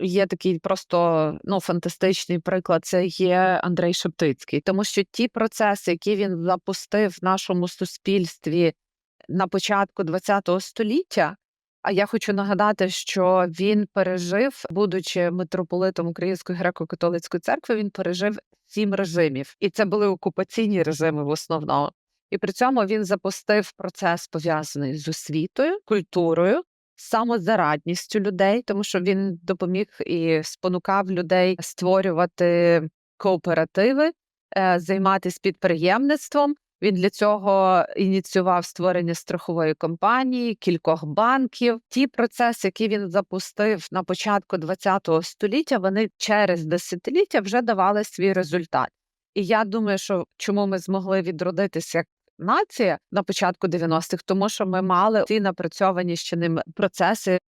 є такий просто ну, фантастичний приклад. Це є Андрей Шептицький, тому що ті процеси, які він запустив в нашому суспільстві на початку ХХ століття. А я хочу нагадати, що він пережив, будучи митрополитом Української греко-католицької церкви, він пережив сім режимів, і це були окупаційні режими в основному. І при цьому він запустив процес пов'язаний з освітою, культурою, самозарадністю людей, тому що він допоміг і спонукав людей створювати кооперативи, е, займатися підприємництвом. Він для цього ініціював створення страхової компанії, кількох банків. Ті процеси, які він запустив на початку ХХ століття, вони через десятиліття вже давали свій результат. І я думаю, що чому ми змогли відродитися як нація на початку 90-х, тому що ми мали ті напрацьовані ще ним процеси